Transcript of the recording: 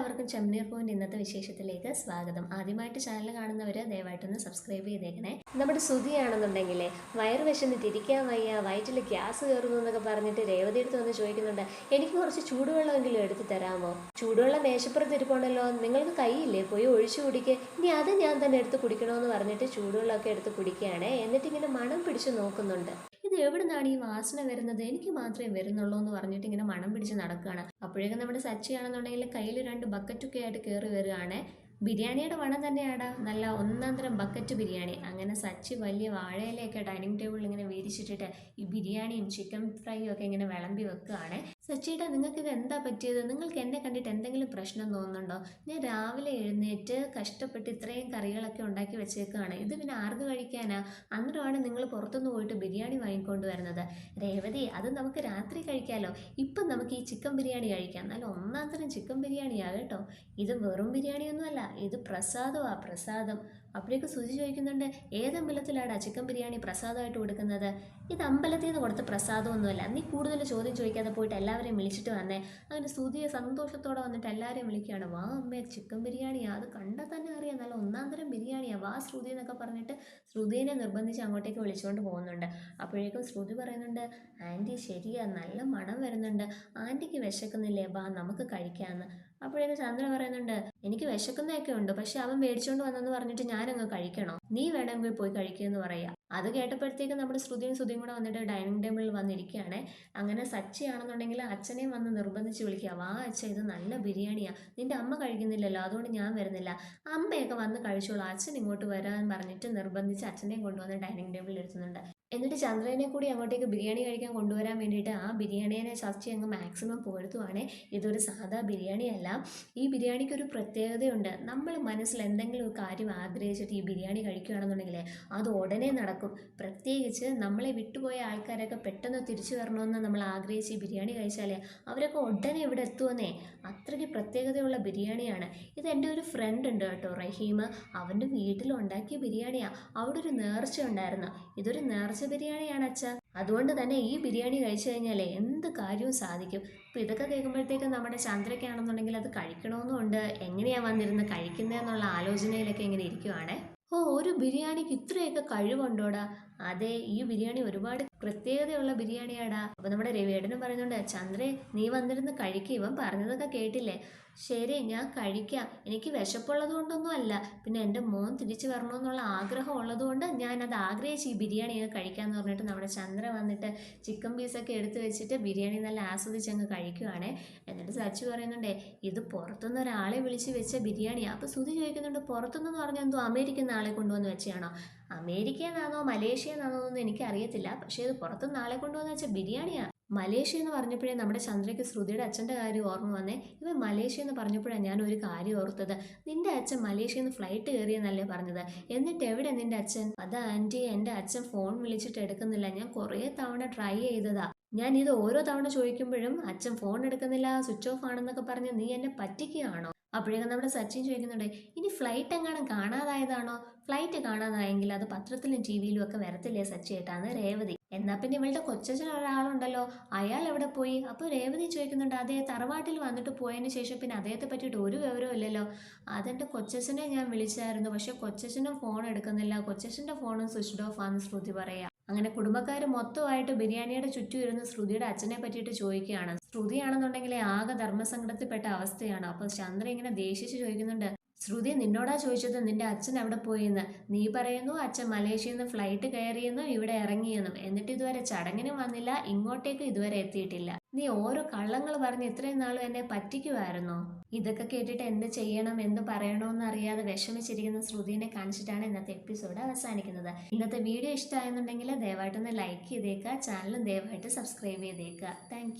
എല്ലാവർക്കും ചെമ്മനീർ പോയിന്റ് ഇന്നത്തെ വിശേഷത്തിലേക്ക് സ്വാഗതം. ആദ്യമായിട്ട് ചാനൽ കാണുന്നവർ ദയവായിട്ടൊന്ന് സബ്സ്ക്രൈബ് ചെയ്തേക്കണേ. നമ്മുടെ ശ്രുതിയാണെന്നുണ്ടെങ്കിൽ വയറ് വിശന്നിട്ട് ഇരിക്കാൻ വയ്യ വയറ്റിൽ ഗ്യാസ് കയറുന്നു എന്നൊക്കെ പറഞ്ഞിട്ട് രേവതി എടുത്ത് വന്ന് ചോദിക്കുന്നുണ്ട് എനിക്ക് കുറച്ച് ചൂടുവെള്ളമെങ്കിലും എടുത്ത് തരാമോ? ചൂടുവെള്ളം മേശപ്പുറത്ത് ഇരിപ്പുണ്ടല്ലോ നിങ്ങൾക്ക് കൈയില്ലേ? പോയി ഒഴിച്ചു കുടിക്കുക ഇനി അത് ഞാൻ തന്നെ എടുത്ത് കുടിക്കണമെന്ന് പറഞ്ഞിട്ട് ചൂടുവെള്ളമൊക്കെ എടുത്ത് കുടിക്കുകയാണ്. എന്നിട്ടിങ്ങനെ മണം പിടിച്ച് നോക്കുന്നുണ്ട്. ഇത് നിന്നാണ് ഈ വാസന വരുന്നത്? എനിക്ക് മാത്രമേ വരുന്നുള്ളൂ എന്ന് പറഞ്ഞിട്ട് ഇങ്ങനെ മണം പിടിച്ച് നടക്കുകയാണ്. അപ്പോഴേക്കും നമ്മുടെ സച്ചിയാണെന്നുണ്ടെങ്കിൽ കയ്യിൽ രണ്ട് ബക്കറ്റൊക്കെ ആയിട്ട് കയറി വരികയാണ്. ബിരിയാണിയുടെ വണം തന്നെയാടാ. നല്ല ഒന്നാം തരം ബക്കറ്റ് ബിരിയാണി. അങ്ങനെ സച്ചി വലിയ വാഴയിലൊക്കെ ഡൈനിങ് ടേബിളിൽ ഇങ്ങനെ വീരിച്ചിട്ടിട്ട് ഈ ബിരിയാണിയും ചിക്കൻ ഫ്രൈയും ഒക്കെ ഇങ്ങനെ വിളമ്പി വെക്കുകയാണ്. സച്ചിയുടെ നിങ്ങൾക്ക് ഇത് എന്താ പറ്റിയത്? നിങ്ങൾക്ക് എന്നെ കണ്ടിട്ട് എന്തെങ്കിലും പ്രശ്നം തോന്നുന്നുണ്ടോ? ഞാൻ രാവിലെ എഴുന്നേറ്റ് കഷ്ടപ്പെട്ട് ഇത്രയും കറികളൊക്കെ ഉണ്ടാക്കി വെച്ചേക്കുകയാണ് ഇത് പിന്നെ ആർക്ക് കഴിക്കാനാ? അന്നേരമാണ് നിങ്ങൾ പുറത്തുനിന്ന് പോയിട്ട് ബിരിയാണി വാങ്ങിക്കൊണ്ട് വരുന്നത്. രേവതി അത് നമുക്ക് രാത്രി കഴിക്കാമല്ലോ ഇപ്പം നമുക്ക് ഈ ചിക്കൻ ബിരിയാണി കഴിക്കാം. നല്ല ഒന്നാം തരം ചിക്കൻ ബിരിയാണിയാ കേട്ടോ. ഇത് വെറും ബിരിയാണിയൊന്നുമല്ല. ഇത് പ്രസാദമാണ് പ്രസാദം. അപ്പോഴേക്ക് സുജി ചോദിക്കുന്നുണ്ട് ഏത് അമ്പലത്തിലാടാ ചിക്കൻ ബിരിയാണി പ്രസാദമായിട്ട് കൊടുക്കുന്നത്? ഇത് അമ്പലത്തിൽ നിന്ന് കൊടുത്ത പ്രസാദമൊന്നുമല്ല. നീ കൂടുതൽ ചോദ്യം ചോദിക്കാതെ പോയിട്ട് എല്ലാവരെയും വിളിച്ചിട്ട് വന്നേ. അങ്ങനെ സുതിയെ സന്തോഷത്തോടെ വന്നിട്ട് എല്ലാവരെയും വിളിക്കുകയാണ്. വാ അമ്മേ ചിക്കൻ ബിരിയാണിയാ. അത് കണ്ടാൽ തന്നെ അറിയാം. നല്ല ഒന്നാം തരം ബിരിയാണിയാ. വാ ശ്രുതി എന്നൊക്കെ പറഞ്ഞിട്ട് ശ്രുതിനെ നിർബന്ധിച്ച് അങ്ങോട്ടേക്ക് വിളിച്ചുകൊണ്ട് പോകുന്നുണ്ട്. അപ്പോഴേക്കും ശ്രുതി പറയുന്നുണ്ട് ആന്റി ശരിയാ നല്ല മണം വരുന്നുണ്ട്. ആന്റിക്ക് വിശക്കുന്നില്ലേ? വാ നമുക്ക് കഴിക്കാമെന്ന് അപ്പോഴേക്കും ചന്ദ്ര പറയുന്നുണ്ട് എനിക്ക് വിശക്കുന്നതൊക്കെ ഉണ്ട് പക്ഷെ അവൻ മേടിച്ചോണ്ട് വന്നെന്ന് പറഞ്ഞിട്ട് ഞാനങ്ങ് കഴിക്കണോ. നീ വേണമെങ്കിൽ പോയി കഴിക്കുമെന്ന് പറയാ അത് കേട്ടപ്പോഴത്തേക്ക് നമ്മുടെ ശ്രുതിയും ശ്രുതിയും കൂടെ വന്നിട്ട് ഡൈനിങ് ടേബിളിൽ വന്നിരിക്കുകയാണ്. അങ്ങനെ സച്ചിയാണെന്നുണ്ടെങ്കിൽ അച്ഛനെയും വന്ന് നിർബന്ധിച്ച് വിളിക്കുക വാ അച്ഛ ഇത് നല്ല ബിരിയാണിയാ. നിന്റെ അമ്മ കഴിക്കുന്നില്ലല്ലോ അതുകൊണ്ട് ഞാൻ വരുന്നില്ല. അമ്മയൊക്കെ വന്ന് കഴിച്ചോളൂ അച്ഛൻ ഇങ്ങോട്ട് വരാൻ പറഞ്ഞിട്ട് നിർബന്ധിച്ച് അച്ഛനെയും കൊണ്ടുവന്ന് ഡൈനിങ് ടേബിളിൽ ഇരുത്തുന്നുണ്ട്. എന്നിട്ട് ചന്ദ്രനെ കൂടി അങ്ങോട്ടേക്ക് ബിരിയാണി കഴിക്കാൻ കൊണ്ടുവരാൻ വേണ്ടിയിട്ട് ആ ബിരിയാണിനെ ചർച്ച അങ്ങ് മാക്സിമം പുകഴ്ത്തുവാണ്. ഇതൊരു സാധാ ബിരിയാണിയല്ല. ഈ ബിരിയാണിക്ക് ഒരു പ്രത്യേകതയുണ്ട്. നമ്മൾ മനസ്സിൽ എന്തെങ്കിലും ഒരു കാര്യം ആഗ്രഹിച്ചിട്ട് ഈ ബിരിയാണി കഴിക്കുകയാണെന്നുണ്ടെങ്കിൽ അത് ഉടനെ നടക്കും. പ്രത്യേകിച്ച് നമ്മളെ വിട്ടുപോയ ആൾക്കാരൊക്കെ പെട്ടെന്ന് തിരിച്ചു വരണമെന്ന് നമ്മൾ ആഗ്രഹിച്ച് ഈ ബിരിയാണി കഴിച്ചാലേ അവരൊക്കെ ഉടനെ ഇവിടെ എത്തുമെന്നേ അത്രയ്ക്ക് പ്രത്യേകതയുള്ള ബിരിയാണിയാണ്. ഇത് എന്റെ ഒരു ഫ്രണ്ട് ഉണ്ട് കേട്ടോ റഹീം അവന്റെ വീട്ടിലുണ്ടാക്കിയ ബിരിയാണിയാണ് അവിടെ ഒരു നേർച്ച ഉണ്ടായിരുന്നു. ഇതൊരു നേർച്ച ബിരിയാണിയാണ് അച്ഛ. അതുകൊണ്ട് തന്നെ ഈ ബിരിയാണി കഴിച്ചു കഴിഞ്ഞാൽ എന്ത് കാര്യവും സാധിക്കും. അപ്പോൾ ഇതൊക്കെ കേൾക്കുമ്പോഴത്തേക്കും നമ്മുടെ ചന്ദ്രയ്ക്കാണെന്നുണ്ടെങ്കിൽ അത് കഴിക്കണമെന്നുണ്ട് എങ്ങനെയാണ് വന്നിരുന്ന് കഴിക്കുന്നതെന്നുള്ള ആലോചനയിലൊക്കെ ഇങ്ങനെ ഇരിക്കുവാണേ. ഓ ഒരു ബിരിയാണിക്ക് ഇത്രയൊക്കെ കഴിവുണ്ടോടാ? അതെ ഈ ബിരിയാണി ഒരുപാട് പ്രത്യേകതയുള്ള ബിരിയാണിയാടാ. അപ്പൊ നമ്മുടെ രവിയേടനും പറയുന്നുണ്ട് ചന്ദ്രേ നീ വന്നിരുന്ന് കഴിക്കുക ഇവൻ പറഞ്ഞതൊക്കെ കേട്ടില്ലേ? ശരി ഞാൻ കഴിക്കാം. എനിക്ക് വിശപ്പുള്ളത് കൊണ്ടൊന്നും അല്ല. പിന്നെ എന്റെ മോൻ തിരിച്ചു വരണമെന്നുള്ള ആഗ്രഹം ഉള്ളതുകൊണ്ട് അത് ആഗ്രഹിച്ച് ഈ ബിരിയാണി ഒക്കെ കഴിക്കാമെന്ന് പറഞ്ഞിട്ട് നമ്മുടെ ചന്ദ്ര വന്നിട്ട് ചിക്കൻ പീസൊക്കെ എടുത്ത് വെച്ചിട്ട് ബിരിയാണി നല്ല ആസ്വദിച്ച് അങ്ങ് കഴിക്കുവാണേ. എന്നിട്ട് സച്ചു പറയുന്നുണ്ടേ ഇത് പുറത്തുനിന്ന് ഒരാളെ വിളിച്ച് വെച്ച ബിരിയാണിയാണ് അപ്പോൾ സുധി ചോദിക്കുന്നുണ്ട് പുറത്തുനിന്ന് പറഞ്ഞെന്തോ അമേരിക്കൻ ആളെ കൊണ്ടുവന്ന് വെച്ചാണോ അമേരിക്കയിൽ നിന്നാണോ? മലേഷ്യയിൽ നിന്നാണോ? എന്നൊന്നും എനിക്കറിയത്തില്ല. പക്ഷേ ഇത് പുറത്തുനിന്ന് ആളെ കൊണ്ടുവന്ന് വെച്ച മലേഷ്യ എന്ന് പറഞ്ഞപ്പോഴേ നമ്മുടെ ചന്ദ്രയ്ക്ക് ശ്രുതിയുടെ അച്ഛന്റെ കാര്യം ഓർമ്മ വന്നേ. ഇവ മലേഷ്യ എന്ന് പറഞ്ഞപ്പോഴാണ് ഞാൻ ഒരു കാര്യം ഓർത്തത്. നിന്റെ അച്ഛൻ മലേഷ്യയിൽ നിന്ന് ഫ്ലൈറ്റ് കയറിയെന്നല്ലേ പറഞ്ഞത്? എന്നിട്ട് എവിടെ നിന്റെ അച്ഛൻ? അത് ആന്റി എന്റെ അച്ഛൻ ഫോൺ വിളിച്ചിട്ട് എടുക്കുന്നില്ല. ഞാൻ കുറേ തവണ ട്രൈ ചെയ്തതാ. ഞാൻ ഇത് ഓരോ തവണ ചോദിക്കുമ്പോഴും അച്ഛൻ ഫോൺ എടുക്കുന്നില്ല സ്വിച്ച് ഓഫ് ആണെന്നൊക്കെ പറഞ്ഞ് നീ എന്നെ പറ്റിക്കുകയാണോ? അപ്പോഴേക്കും നമ്മുടെ സച്ചിൻ ചോദിക്കുന്നുണ്ട് ഇനി ഫ്ലൈറ്റ് എങ്ങാനും കാണാതായതാണോ? ഫ്ലൈറ്റ് കാണാതായെങ്കിൽ അത് പത്രത്തിലും ടി വിയിലും ഒക്കെ വരത്തില്ലേ സച്ചിയേട്ടാന്ന് രേവതി. എന്നാ പിന്നെ ഇവളുടെ കൊച്ചച്ഛൻ ഒരാളുണ്ടല്ലോ അയാൾ എവിടെ പോയി? അപ്പോൾ രേവതി ചോദിക്കുന്നുണ്ട് അതേ തറവാട്ടിൽ വന്നിട്ട് പോയതിന് ശേഷം പിന്നെ അദ്ദേഹത്തെ പറ്റിയിട്ട് ഒരു വിവരവും ഇല്ലല്ലോ. അതെന്റെ കൊച്ചച്ഛനെ ഞാൻ വിളിച്ചായിരുന്നു പക്ഷെ കൊച്ചച്ഛനും ഫോൺ എടുക്കുന്നില്ല. കൊച്ചച്ഛന്റെ ഫോണും സ്വിച്ച് ഓഫ് ആണെന്ന് ശ്രുതി പറയാം. അങ്ങനെ കുടുംബക്കാർ മൊത്തമായിട്ട് ബിരിയാണിയുടെ ചുറ്റും ഇരുന്ന് ശ്രുതിയുടെ അച്ഛനെ പറ്റിയിട്ട് ചോദിക്കുകയാണ്. ശ്രുതിയാണെന്നുണ്ടെങ്കിൽ ആകെ ധർമ്മസങ്കടത്തിൽപ്പെട്ട അവസ്ഥയാണ്. അപ്പോൾ ചന്ദ്ര ഇങ്ങനെ ദേഷ്യിച്ച് ചോദിക്കുന്നുണ്ട് ശ്രുതി നിന്നോടാ ചോദിച്ചത് നിന്റെ അച്ഛൻ എവിടെ പോയെന്ന്. നീ പറയുന്നു അച്ഛൻ മലേഷ്യയിൽ നിന്ന് ഫ്ലൈറ്റ് കയറിയെന്നും ഇവിടെ ഇറങ്ങിയെന്നും. എന്നിട്ട് ഇതുവരെ ചടങ്ങിനും വന്നില്ല ഇങ്ങോട്ടേക്ക് ഇതുവരെ എത്തിയിട്ടില്ല. നീ ഓരോ കള്ളങ്ങൾ പറഞ്ഞ് ഇത്രയും നാളും എന്നെ പറ്റിക്കുമായിരുന്നോ ഇതൊക്കെ കേട്ടിട്ട് എന്ത് ചെയ്യണം എന്ത് പറയണമെന്ന് അറിയാതെ വിഷമിച്ചിരിക്കുന്ന ശ്രുതിനെ കാണിച്ചിട്ടാണ് ഇന്നത്തെ എപ്പിസോഡ് അവസാനിക്കുന്നത്. ഇന്നത്തെ വീഡിയോ ഇഷ്ടമായെന്നുണ്ടെങ്കിൽ ദയവായിട്ടൊന്ന് ലൈക്ക് ചെയ്തേക്കുക ചാനലും ദയവായിട്ട് സബ്സ്ക്രൈബ് ചെയ്തേക്കുക. താങ്ക്